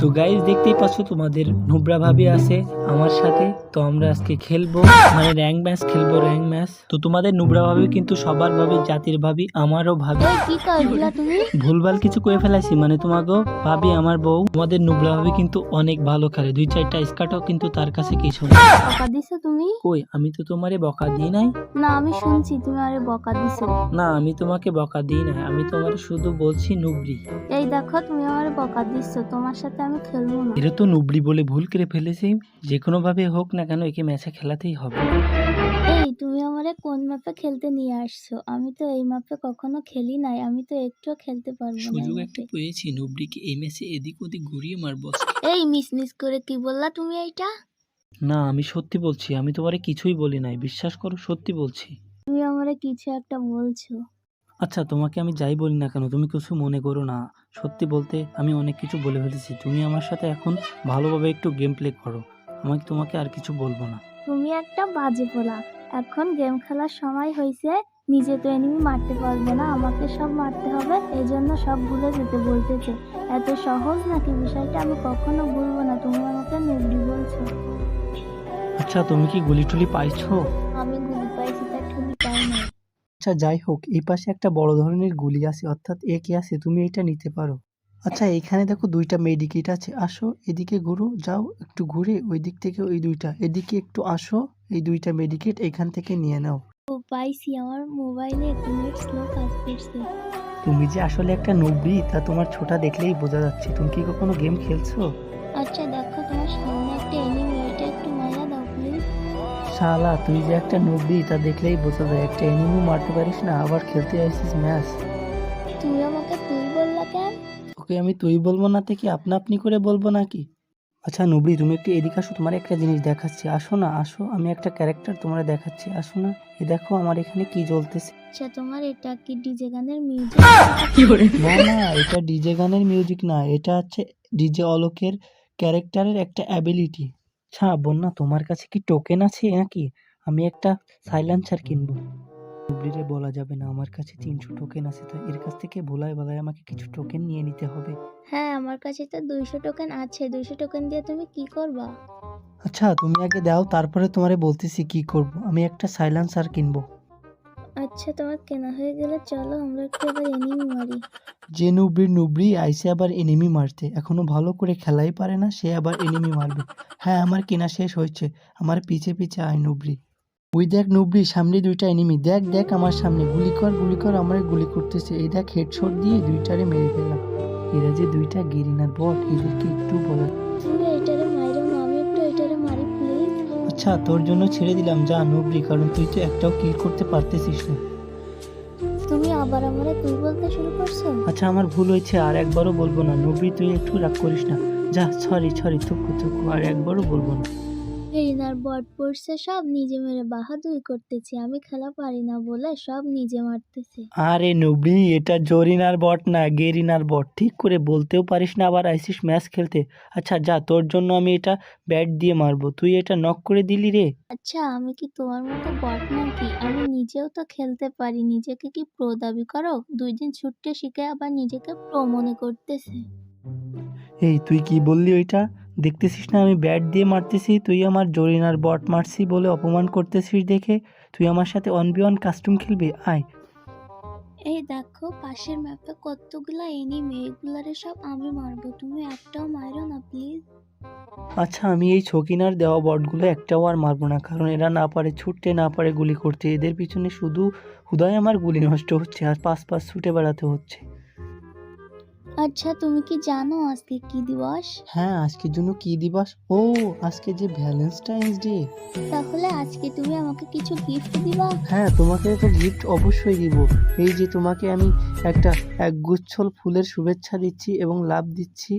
তো গাইজ দেখতেই পাচ্ছ তোমাদের নুবরা ভাবি আছে আমার সাথে। তো আমরা আজকে খেলব মানে র্যাঙ্ক ম্যাচ খেলব র্যাঙ্ক ম্যাচ তো তোমাদের নুবরা ভাবি কিন্তু সবার ভাবি জাতির ভাবি আমারও ভাবি। কি করলা তুমি? ভুলভাল কিছু করে ফেলাইছি মানে তোমাকেও ভাবি আমার বউ। তোমাদের নুবরা ভাবি কিন্তু অনেক ভালো খেলে দুই চারটা স্কার্টও কিন্তু তার কাছে কিছু না বকা দিছো তুমি? কই আমি তো তোমারে বকা দিই নাই? না আমি শুনছি তুমি আরে বকা দিছো। না আমি তোমাকে বকা দিই নাই আমি তোমার শুধু বলছি নুবরি। এই দেখো তুমি আমার বকা দিছো তোমার সাথে আমি খেলব না। এটা তো নুবরি বলে ভুল করে ফেলেছি যে কোনো ভাবে হোক না কেন একে ম্যাচে খেলাতেই হবে। এই তুমি আমারে কোন ম্যাপে খেলতে নিয়ে আসছো? আমি তো এই ম্যাপে কখনো খেলি নাই আমি তো একটুও খেলতে পারব না সুযোগ একটা পেয়েছি নুবরিকে এই ম্যাচে এদিক ওদিক ঘুরিয়ে মারবো। এই মিস মিস করে কি বললা তুমি এইটা? না আমি সত্যি বলছি আমি তোমারে কিছুই বলি নাই বিশ্বাস করো সত্যি বলছি। তুমি আমারে কিছু একটা বলছো। আচ্ছা তোমাকে আমি যাই বলি না কেন? তুমি কিছু মনে করো না। সত্যি বলতে আমি অনেক কিছু বলে ফেলেছি। তুমি আমার সাথে এখন ভালোভাবে একটু গেম প্লে করো। আমি তোমাকে আর কিছু বলব না। তুমি একটা বাজে পোলা। এখন গেম খেলার সময় হয়েছে নিজে তো এনিমি মারতে পারবে না। আমাকে সব মারতে হবে এই জন্য সব ভুলে যেতে বলতেছে। এত সহজ নাকি? বিষয়টা আমি কখনো ভুলবো না। তুমি আমাকে নেবডি বলছো। আচ্ছা তুমি কি গুলি টুলি পাইছো? আমি আচ্ছা যাই হোক এই পাশে একটা বড় ধরনের গুলি আছে অর্থাৎ এ কি আছে তুমি এটা নিতে পারো। আচ্ছা এখানে দেখো দুইটা মেডিকেট আছে আসো এদিকে ঘুরো যাও একটু ঘুরে ওই দিক থেকে ওই দুইটা এদিকে একটু আসো এই দুইটা মেডিকেট এখান থেকে নিয়ে নাও। ও পাইছি আমার মোবাইলে একটু নেট স্লো কাজ করছে। তুমি যে আসলে একটা নব্বি তা তোমার ছোটা দেখলেই বোঝা যাচ্ছে। তুমি কি কখনো গেম খেলছো? আচ্ছা দেখো তোমার সামনে একটা এনিমি শালা তুই যে একটা নব্বি তা দেখলেই বোঝা যায় একটা এনিমি মারতে পারিস না আবার খেলতে আসিস ম্যাচ। তুমি আমাকে তুই বললা কেন? ওকে আমি তুই বলব না থেকে আপনা আপনি করে বলব নাকি? আচ্ছা নুবরি তুমি একটু এদিকে আসো তোমার একটা জিনিস দেখাচ্ছি। আসো না আসো আমি একটা ক্যারেক্টার তোমার দেখাচ্ছি আসো না। এ দেখো আমার এখানে কি জ্বলতেছে। আচ্ছা তোমার এটা কি ডিজে গানের মিউজিক না না এটা ডিজে গানের মিউজিক না এটা হচ্ছে ডিজে অলোকের ক্যারেক্টারের একটা অ্যাবিলিটি আচ্ছা বন্যা তোমার কাছে কি টোকেন আছে নাকি? আমি একটা সাইলেন্সার কিনবো। ডুবলিরে বলা যাবে না আমার কাছে তিনশো টোকেন আছে তো এর কাছ থেকে ভোলায় বলায় আমাকে কিছু টোকেন নিয়ে নিতে হবে। হ্যাঁ আমার কাছে তো দুইশো টোকেন আছে দুইশো টোকেন দিয়ে তুমি কি করবা? আচ্ছা তুমি আগে দাও তারপরে তোমারে বলতেছি কি করব। আমি একটা সাইলেন্সার কিনবো। আচ্ছা তোমার কেনা হয়ে গেলে চলো আমরা একটু আবার এনিমি মারি। যে নুবরি নুবরি আইসে আবার এনিমি মারতে। এখনও ভালো করে খেলাই পারে না সে আবার এনিমি মারবে। হ্যাঁ আমার কেনা শেষ হয়েছে। আমার পিছে পিছে আয় নুবরি। ওই দেখ নুবরি সামনে দুইটা এনিমি দেখ দেখ আমার সামনে। গুলি কর গুলি কর আমার গুলি করতেছে। এই দেখ হেডশট দিয়ে দুইটারে মেরে ফেললাম। এরা যে দুইটা গেরিনার বট এদেরকে একটু বলা আচ্ছা তোর জন্য ছেড়ে দিলাম যা নবরি কারণ তুই তো একটাও কিল করতে পারতেছিস না। তুমি আবার আমারে তুই বলতে শুরু করছ? আচ্ছা আমার ভুল হয়েছে আর একবারও বলব না। নবরি তুই একটু রাগ করিস না। যা সরি সরি থুকু থুকু আর একবারও বলব না। এরিনার বট পড়ছে সব নিজে মেরে বাহাদুরি করতেছি আমি খেলা পারি না বলে সব নিজে মারতেছে। আরে নবী এটা জরিনার বট না গেরিনার বট ঠিক করে বলতেও পারিস না আবার আইসিস ম্যাচ খেলতে। আচ্ছা যা তোর জন্য আমি এটা ব্যাট দিয়ে মারবো তুই এটা নক করে দিলি রে। আচ্ছা আমি কি তোমার মতো বট নাকি? আমি নিজেও তো খেলতে পারি নিজেকে কি প্রো দাবি করো? দুই দিন ছুটতে শিখে আবার নিজেকে প্রো মনে করতেছে। এই তুই কি বললি ওইটা? দেখতেছিস না আমি ব্যাট দিয়ে মারতেছি? তুই আমার জরিনার বট মারছি বলে অপমান করতেছিস দেখে? তুই আমার সাথে অন বি অন কাস্টম খেলবি? আয়। এই দেখো পাশের ম্যাপে কতগুলা এনিমি এগুলারে সব আমি মারবো। তুমি একটাও মারো না প্লিজ আচ্ছা আমি এই ছকিনার দেওয়া বটগুলো একটাও আর মারবো না কারণ এরা না পারে ছুটতে না পারে গুলি করতে। এদের পিছনে শুধু হুদায় আমার গুলি নষ্ট হচ্ছে আর পাঁচ পাঁচ ছুটে বেড়াতে হচ্ছে। আচ্ছা তুমি কি জানো আজকে কি দিবস? হ্যাঁ আজকের জন্য কি দিবস? ও আজকে যে ভ্যালেন্টাইন্স ডে তাহলে আজকে তুমি আমাকে কিছু গিফট দিবা? হ্যাঁ তোমাকে তো গিফট অবশ্যই দিব। এই যে তোমাকে আমি একটা একগুচ্ছল ফুলের শুভেচ্ছা দিচ্ছি এবং লাভ দিচ্ছি।